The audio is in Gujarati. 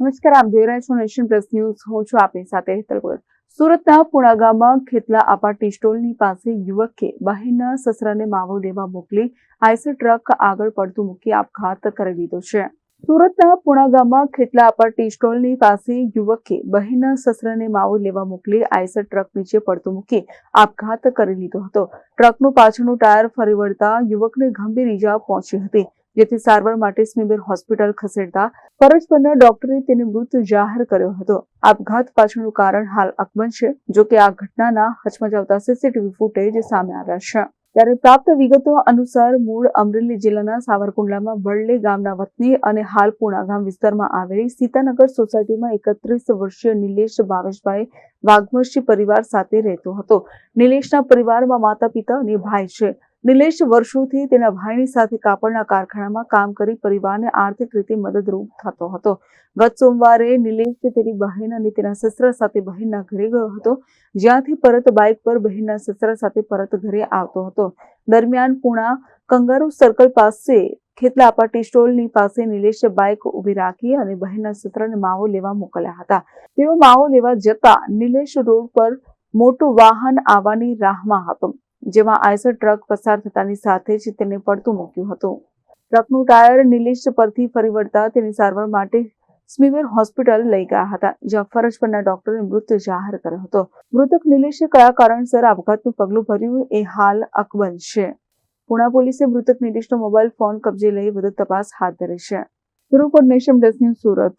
નમસ્કાર, આપ જોઈ રહ્યા છો નેશન પ્લસ ન્યૂઝ. હું છું આપની સાથે હેતલ ગોયલ. સુરતના પુણા ગામમાં ખેતલા આપા ટી સ્ટોલની પાસે યુવકે બહેનના સસરાને માવો દેવા મોકલી આઈસર ટ્રક આગળ પડતું મૂકી આપઘાત કરી લીધો છે. સુરતના પુણા ગામમાં ખેતલા આપા ટી સ્ટોલની પાસે યુવકે બહેનના સસરાને માવો લેવા મોકલી આઈસર ટ્રક નીચે પડતું મૂકી આપઘાત કરી લીધો હતો. ટ્રકનું પાછળનું ટાયર ફરી વળતા યુવકને ગંભીર ઈજા પહોંચી હતી. જેથી સારવાર માટે સ્મીમેર હોસ્પિટલ ખસેડતા ફરજ પરના ડોક્ટરે તેને મૃત જાહેર કર્યો હતો. આપઘાત પાછળનું કારણ હાલ અકબંધ છે, જો કે આ ઘટનાના હચમચાવતા સીસીટીવી ફૂટેજ સામે આવ્યા છે. ત્યારે પ્રાપ્ત વિગતો અનુસાર મૂળ અમરેલી જિલ્લાના સાવરકુંડલામાં વડલે ગામના વતની અને હાલ પૂણા ગામ વિસ્તારમાં આવેલી સીતાનગર સોસાયટીમાં એકત્રીસ વર્ષીય નિલેશ ભાવેશભાઈ વાઘમસી પરિવાર સાથે રહેતો હતો. નિલેશના પરિવારમાં માતા પિતા અને ભાઈ છે. નિલેશ વર્ષોથી તેના ભાઈની સાથે કાપડના કારખાનામાં કામ કરી પરિવારને આર્થિક રીતે મદદરૂપ થતો હતો. ગત સોમવારે નિલેશ તેની બહેન અને તેના સસરા સાથે બહેનના ઘરે ગયો હતો, જ્યાંથી પરત બાઇક પર બહેનના સસરા સાથે પરત ઘરે આવતો હતો. દરમિયાન પૂણા કંગારુ સર્કલ પાસે ખેતલાપા ટી સ્ટોલની પાસે નિલેશે બાઇક ઊભી રાખી અને બહેનના સસરાને માવો લેવા મોકલ્યા હતા. તેઓ માવો લેવા જતા નિલેશ રોડ પર મોટું વાહન આવવાની રાહમાં હતું. જેમાં આઈસર ટ્રક પસાર થતાની સાથે જ તેને પડતું મૂક્યું હતું. ટ્રકનું ટાયર નિલેશ પરથી ફરી વળતા તેની સારવાર માટે સ્મીવેર હોસ્પિટલ લઈ ગયા હતા, જ્યાં ફરજ પરના ડોક્ટરે મૃત જાહેર કર્યો હતો. મૃતક નિલેશે કયા કારણસર આપઘાતનું પગલું ભર્યું એ હાલ અકબંધ છે. પુણા પોલીસે મૃતક નિલેશનો મોબાઈલ ફોન કબજે લઈ વધુ તપાસ હાથ ધરી છે. Report nation plus Surat.